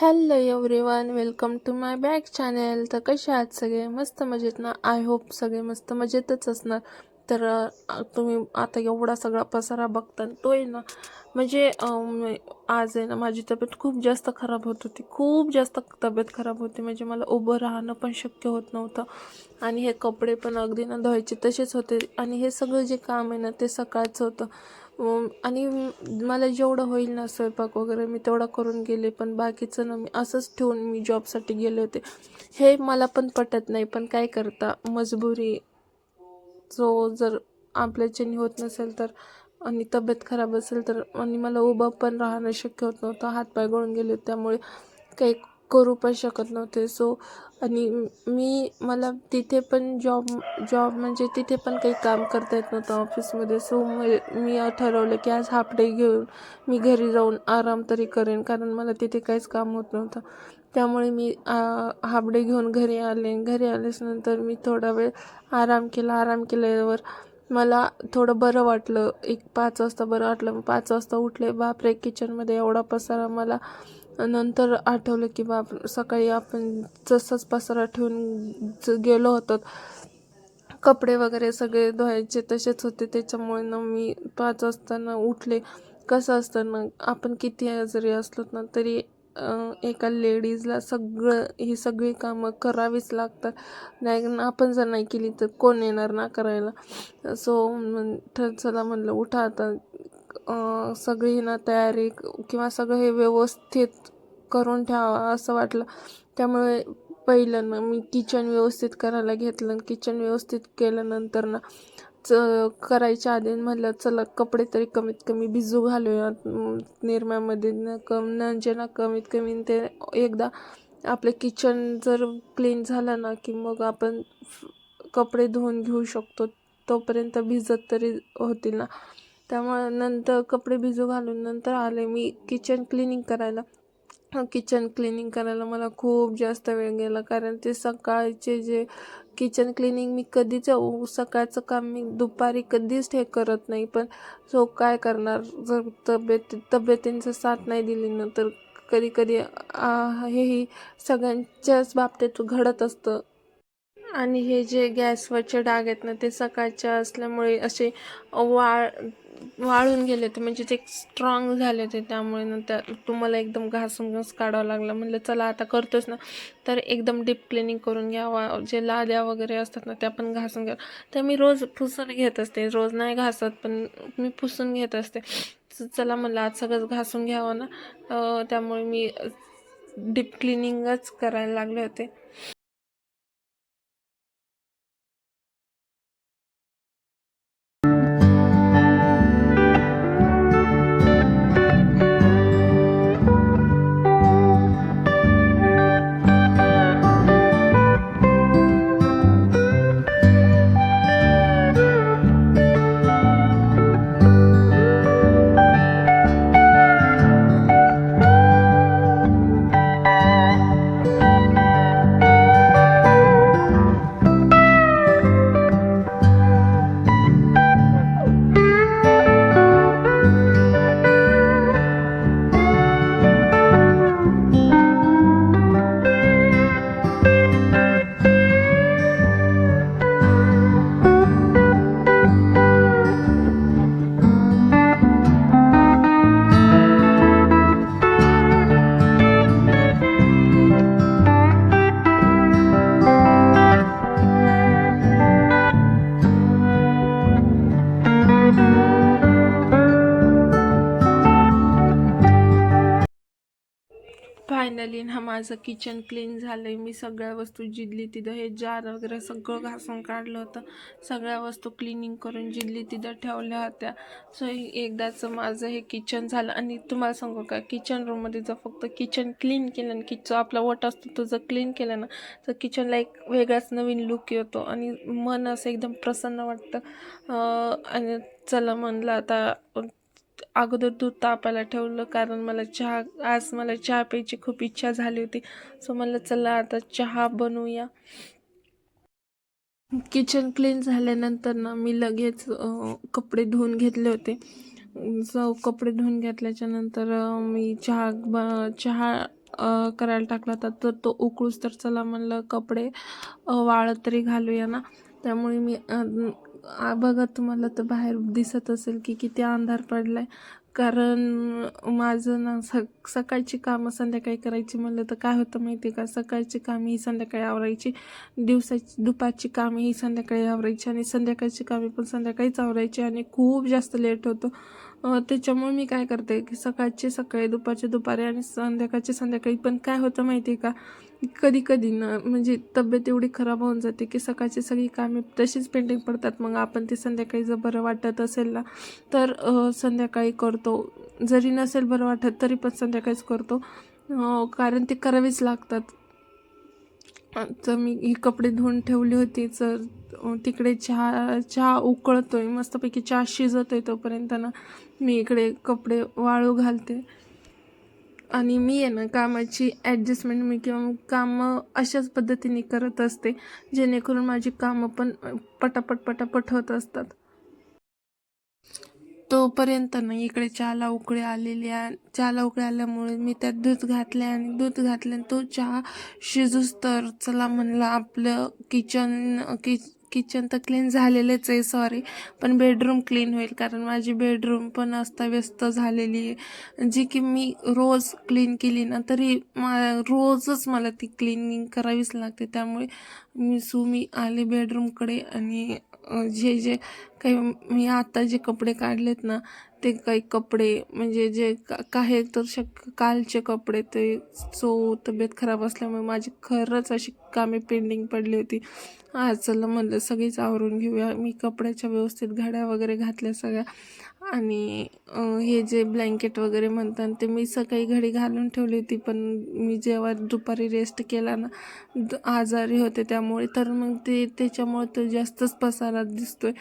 Hello everyone welcome to my back channel तर कसे आहात सगळे? मस्त मजेत ना? आय होप सगळे मस्त मजेतच असणार. तर तुम्ही आता एवढा सगळा पसारा बघता तो आहे ना? म्हणजे आज आहे ना माझी तब्येत खूप जास्त खराब होत होती. खूप जास्त तब्येत खराब होती. म्हणजे मला उभं राहणं पण शक्य होत नव्हतं. आणि हे कपडे पण अगदी ना धुवायचे तसेच होते. आणि हे सगळं जे काम आहे ना ते सकाळचं होतं. आणि मला जेवढं होईल ना स्वयंपाक वगैरे मी तेवढा करून गेले पण बाकीचं ना मी असंच ठेवून मी जॉबसाठी गेले होते. हे मला पण पटत नाही पण काय करता? मजबुरी. जो जर आपल्याच्याने होत नसेल तर आणि तब्येत खराब असेल तर आणि मला उभं पण राहणं शक्य होत नव्हतं हातपाय गळून गेले त्यामुळे काही करू पण शकत नव्हते. सो आणि मी मला तिथे पण जॉब जॉब म्हणजे तिथे पण काही काम करता येत नव्हतं ऑफिसमध्ये सो मी ठरवलं की आज हाफ डे घेऊन मी घरी जाऊन आराम तरी करेन कारण मला तिथे काहीच काम होत नव्हतं. त्यामुळे मी हाफ डे घेऊन घरी आले. घरी आल्याच नंतर मी थोडा वेळ आराम केला. आराम केल्यावर मला थोडं बरं वाटलं. एक पाच वाजता बरं वाटलं. पाच वाजता उठले. बापरे किचनमध्ये एवढा पसारा मला नंतर आठवलं की बाप सकाळी आपण जसंच पसारा ठेवून गेलो होतो. कपडे वगैरे सगळे धुवायचे तसेच होते. त्याच्यामुळे ना मी पाच वाजताना उठले. कसं असतं ना आपण किती जरी असलो ना तरी एका लेडीजला सगळं ही सगळी कामं करावीच लागतात. नाही आपण जर नाही केली तर कोण येणार ना करायला? सो तर चला म्हणलं उठा आता. सगळी ना तयारी किंवा सगळं हे व्यवस्थित करून ठेवावं असं वाटलं. त्यामुळे पहिलं ना मी किचन व्यवस्थित करायला घेतलं. किचन व्यवस्थित केल्यानंतर ना च करायच्या आधी म्हणलं चला कपडे तरी कमीत कमी भिजू घालूया निरम्यामध्ये न कम म्हणजे ना कमीत कमी ते एकदा आपलं किचन जर क्लीन झालं ना की मग आपण कपडे धुवून घेऊ शकतो. तोपर्यंत भिजत तरी होतील ना. त्यामुळे नंतर कपडे भिजू घालून नंतर आले मी किचन क्लिनिंग करायला. किचन क्लिनिंग करायला मला खूप जास्त वेळ गेला. कारण ते सकाळचे जे किचन क्लिनिंग मी कधीच सकाळचं काम मी दुपारी कधीच हे करत नाही. पण सो काय करणार? जर तब्येत तब्येतींचं साथ नाही दिली ना तर कधी कधी हेही सगळ्यांच्याच बाबतीत घडत असतं. आणि हे जे गॅसवरचे डाग आहेत ना ते सकाळच्या असल्यामुळे असे वाळ वाळून गेले होते म्हणजे ते स्ट्रॉंग झाले होते त्यामुळे ना त्या तुम्हाला एकदम घासून घास काढावं लागलं. म्हणलं चला आता करतोच ना. तर एकदम डीप क्लिनिंग करून घ्यावा जे लाद्या वगैरे असतात ना त्या पण घासून घ्या. तर मी रोज पुसून घेत असते रोज नाही घासत पण मी पुसून घेत असते. चला म्हणलं आज सगळंच घासून घ्यावं ना. त्यामुळे मी डीप क्लिनिंगच करायला लागले होते. फायनली ना माझं किचन क्लीन झालं आहे मी सगळ्या वस्तू जिदली तिथं हे जार वगैरे सगळं घासून काढलं होतं. सगळ्या वस्तू क्लिनिंग करून जिदली तिथं ठेवल्या होत्या. सो एकदाचं माझं हे किचन झालं. आणि तुम्हाला सांगू का किचन रूममध्ये जर फक्त किचन क्लीन केलं आणि किचन आपला वट असतो तो जर क्लीन केला ना तर किचनला एक वेगळाच नवीन लुक येतो. आणि मन असं एकदम प्रसन्न वाटतं. आणि चला म्हणलं आता अगोदर दूध तापायला ठेवलं कारण मला चहा आज मला चहा प्यायची खूप इच्छा झाली होती. सो म्हणलं चला आता चहा बनवूया. किचन क्लीन झाल्यानंतर ना मी लगेच कपडे धुवून घेतले होते. सो कपडे धुवून घेतल्याच्या नंतर मी चहा ब चहा करायला टाकला होता. तर तो उकळूस तर चला म्हणलं कपडे वाळत तरी घालूया ना. त्यामुळे मी बघा तुम्हाला तर बाहेर दिसत असेल की किती अंधार पडला आहे कारण माझं ना स सकाळची कामं संध्याकाळी करायची म्हणलं तर काय होतं माहिती आहे का? सकाळची कामे ही संध्याकाळी आवरायची. दिवसाची दुपारची कामे ही संध्याकाळी आवरायची आणि संध्याकाळची कामे पण संध्याकाळीच आवरायची आणि खूप जास्त लेट होतो. त्याच्यामुळे मी काय करते की सकाळचे सकाळी दुपारचे दुपारी आणि संध्याकाळचे संध्याकाळी. पण काय होतं माहिती आहे का? कधी कधी ना म्हणजे तब्येत एवढी खराब होऊन जाते की सकाळची सगळी कामे तशीच पेंडिंग पडतात. मग आपण ते संध्याकाळी जर बरं वाटत असेल ना तर संध्याकाळी करतो. जरी नसेल बरं वाटत तरी पण संध्याकाळीच करतो. कारण ते करावेच लागतात. तर मी ही कपडे धुवून ठेवली होती तर तिकडे चहा चहा उकळतो आहे मस्तपैकी चहा शिजतोय तोपर्यंत ना मी इकडे कपडे वाळू घालते. आणि मी आहे ना कामाची ॲडजस्टमेंट मी किंवा कामं अशाच पद्धतीने करत असते जेणेकरून माझी कामं पण पटापट पटापट होत असतात. तोपर्यंत ना इकडे चहाला उकळी आलेली आहे चहाला उकळी आल्यामुळे मी त्यात दूध घातले आणि दूध घातल्याने तो चहा शिजूस तर चला म्हणलं आपलं किचन किच किचन तर क्लीन झालेलेच आहे सॉरी पण बेडरूम क्लीन होईल कारण माझी बेडरूम पण अस्ताव्यस्त झालेली आहे. जी की मी रोज क्लीन केली ना तरी मा रोजच मला ती क्लिनिंग करावीच लागते. त्यामुळे मी सू मी आले बेडरूमकडे आणि जे जे काही मी आता जे कपडे काढलेत ना ते काही कपडे म्हणजे जे का- काही तर शक कालचे कपडे ते सो तब्येत खराब असल्यामुळे माझी खरंच अशी कामे पेंडिंग पडली होती. आज चला म्हणलं सगळीच आवरून घेऊया. मी कपड्याच्या व्यवस्थित घड्या वगैरे घातल्या सगळ्या. आणि हे जे ब्लँकेट वगैरे म्हणतात ते मी सकाळी घडी घालून ठेवली होती पण मी जेव्हा दुपारी रेस्ट केला ना द- आजारी होते त्यामुळे. तर मग ते त्याच्यामुळे तो जास्तच पसारा दिसतोय.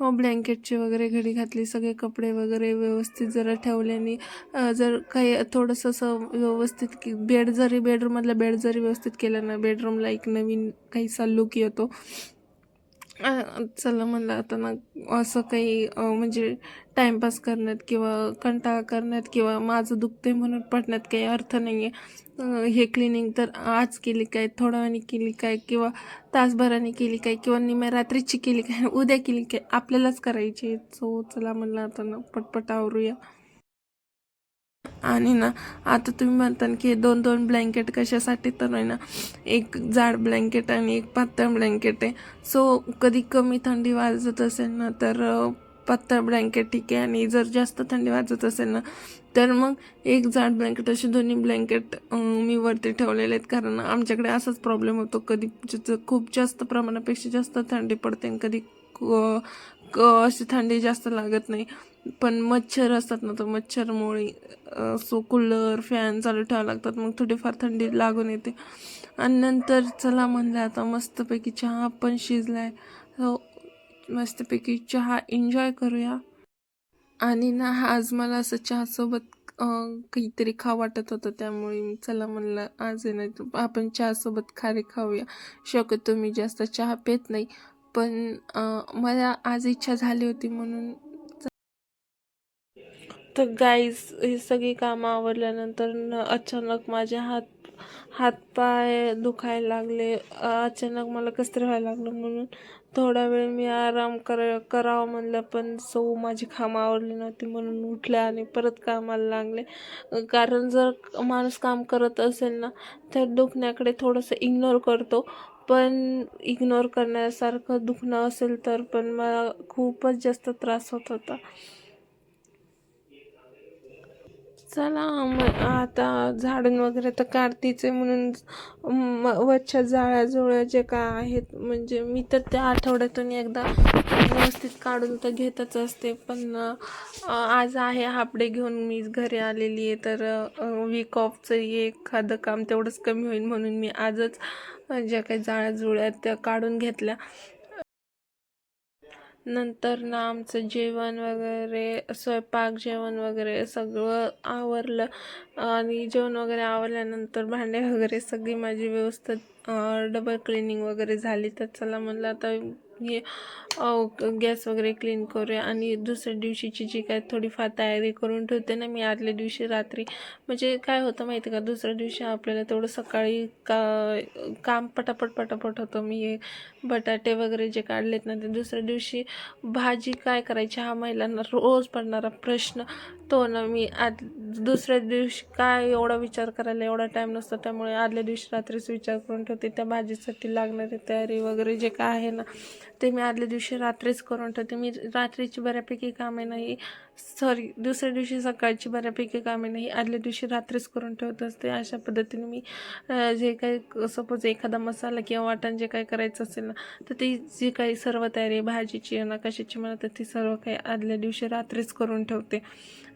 हो ब्लँकेटची वगैरे घडी घातली सगळे कपडे वगैरे व्यवस्थित जरा ठेवल्याने जर काही थोडंसं असं व्यवस्थित की बेड जरी बेडरूममधला बेड जरी व्यवस्थित केलं ना बेडरूमला एक नवीन काहीसा लुक येतो. चला म्हणलं आता ना असं काही म्हणजे टाईमपास करण्यात किंवा कंटाळा करण्यात किंवा माझं दुखते म्हणून पडण्यात काही अर्थ नाही आहे हे क्लिनिंग तर आज केली काय थोड्या वेळाने केली काय किंवा तासभराने केली काय किंवा निम्या रात्रीची केली काय उद्या केली काय आपल्यालाच करायची सो चला म्हणलं आता ना पटपट आवरूया. आणि ना आता तुम्ही म्हणता की दोन दोन ब्लँकेट कशासाठी तर आहे ना एक जाड ब्लँकेट आणि एक पातळ ब्लँकेट आहे. सो कधी कमी थंडी वाजत असेल ना तर पातळ ब्लँकेट ठीक आहे. आणि जर जास्त थंडी वाजत असेल ना तर मग एक जाड ब्लँकेट असे दोन्ही ब्लँकेट मी वरती ठेवलेले आहेत. कारण आमच्याकडे असाच प्रॉब्लेम होतो. कधी खूप जास्त प्रमाणापेक्षा जास्त थंडी पडते आणि कधी क- क- अशी थंडी जास्त लागत नाही. पण मच्छर असतात ना तर मच्छरमुळे सो कूलर फॅन चालू ठेवावं लागतात. मग थोडीफार थंडी लागून येते. आणि नंतर चला म्हणलं आता मस्तपैकी चहा पण शिजलाय. हो मस्तपैकी चहा एन्जॉय करूया. आणि ना आज मला असं चहासोबत काहीतरी खावं वाटत होतं त्यामुळे चला म्हणलं आज आहे ना आपण चहासोबत खारे खाऊया. शक्यतो मी जास्त चहा पेत नाही. पण मला आज इच्छा झाली होती म्हणून तर गाईज ही सगळी कामं आवरल्यानंतर न अचानक माझे हात हातपाय दुखायला लागले. अचानक मला कसं व्हायला लागलं म्हणून थोडा वेळ मी आराम कर करावं म्हणलं पण सो माझी कामं आवडली नव्हती म्हणून उठले आणि परत कामाला लागले. कारण जर माणूस काम करत असेल ना तर दुखण्याकडे थोडंसं इग्नोर करतो. पण इग्नोर करण्यासारखं दुखणं असेल तर पण मला खूपच जास्त त्रास होत होता. चला मग आता झाडून वगैरे तर काढतीच आहे म्हणून म- वरच्या जाळ्या जुळ्या जे काय आहेत म्हणजे मी तर त्या आठवड्यातून एकदा व्यवस्थित काढून तर घेतच असते. पण आज आहे हापडे घेऊन मी घरी आलेली आहे तर वीक ऑफचं एखादं काम तेवढंच कमी होईल म्हणून मी आजच ज्या काही जाळ्या जुळ्या आहेत त्या काढून घेतल्या. नंतर ना आमचं जेवण वगैरे स्वयंपाक जेवण वगैरे सगळं आवरलं. आणि जेवण वगैरे आवरल्यानंतर भांडे वगैरे सगळी माझी व्यवस्थित डबल क्लिनिंग वगैरे झाली. तर चला म्हणलं आता हे गॅस वगैरे क्लीन करूया आणि दुसऱ्या दिवशीची जी काय थोडीफार तयारी करून ठेवते ना मी आदल्या दिवशी रात्री. म्हणजे काय होतं माहिती का दुसऱ्या दिवशी आपल्याला तेवढं सकाळी का काम पटापट पटापट होतं. मी बटाटे वगैरे जे काढलेत ना ते दुसऱ्या दिवशी भाजी काय करायची हा महिलांना रोज पडणारा प्रश्न तो ना मी आद दुसऱ्या दिवशी काय एवढा विचार करायला एवढा टाईम नसतो. त्यामुळे आदल्या दिवशी रात्रीच विचार करून ठेवते. त्या भाजीसाठी लागणारी तयारी वगैरे जे काय आहे ना ते मी आदल्या दिवशी रात्रीच करून ठेवते. मी रात्रीची बऱ्यापैकी कामे नाही सॉरी दुसऱ्या दिवशी सकाळची बऱ्यापैकी कामे नाही आदल्या दिवशी रात्रीच करून ठेवत असते. अशा पद्धतीने मी जे काही सपोज एखादा मसाला किंवा वाटण जे काही करायचं असेल ना तर ती जी काही सर्व तयारी भाजीची ना कशाची मला तर ती सर्व काही आदल्या दिवशी रात्रीच करून ठेवते.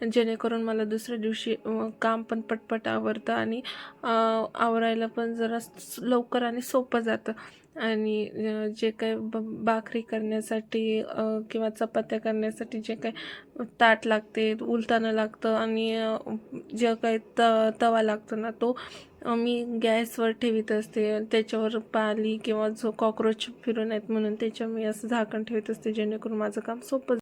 जेणेकरून मला दुसऱ्या दिवशी काम पण पटपट आवरतं आणि आवरायला पण जरा लवकर आणि सोपं जातं. आणि जे काही ब भाकरी करण्यासाठी किंवा चपात्या करण्यासाठी जे काही ताट लागते उलतानं लागतं आणि जे काही त तवा लागतो ना तो मी गॅसवर ठेवीत असते. त्याच्यावर पाली किंवा जो कॉक्रोच फिरून आहेत म्हणून त्याच्यावर मी असं झाकण ठेवत असते जेणेकरून माझं काम सोपं